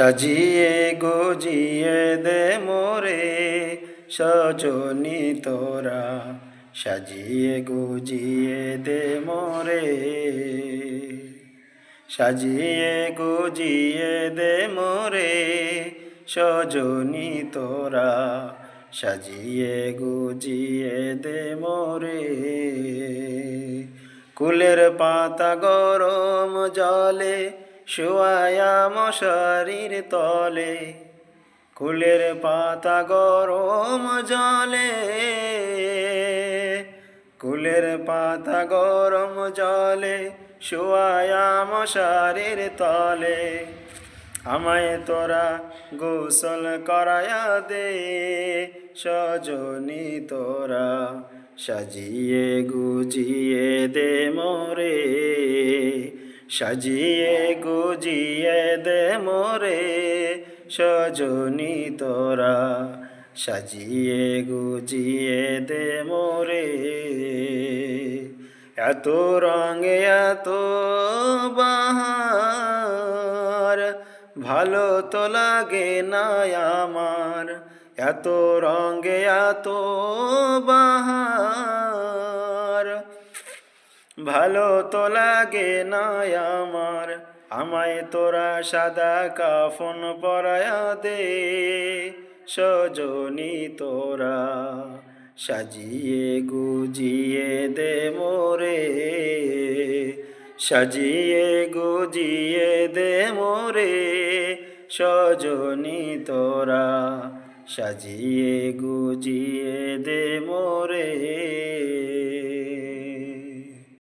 সাজিয়ে গুজিয়ে দে মোরে, সজনি তোরা। সাজিয়ে গুজিয়ে দে মোরে, সাজিয়ে গুজিয়ে দে মোরে, সজনি তোরা। সাজিয়ে গুজিয়ে দে মোরে। কুলের পাতা গরম জলে শুয়ায়া মশারির তলে, কুলের পাতা গরম জলে। কুলের পাতা গরম জলে, শুয়ায়া মশারির তলে। আমায় তোরা গোসল করায়া দে, সজনি তোরা সাজিয়ে গুজিয়ে দে মোরে। সাজিয়ে গুজিয়ে দে মোরে, সজনি তোরা। সাজিয়ে গুজিয়ে দে মোরে, এত রঙে এত বাহার, ভালো তো লাগে না আমার। এত রঙে এত বাহার ভালো তো লাগে না আমার। আমায় তোরা সাদা কাফন পরায়া দে, সজনি তোরা সাজিয়ে গুজিয়ে দে মোরে। সাজিয়ে গুজিয়ে দে মোরে, সজনি তোরা সাজিয়ে গুজিয়ে দে মোরে।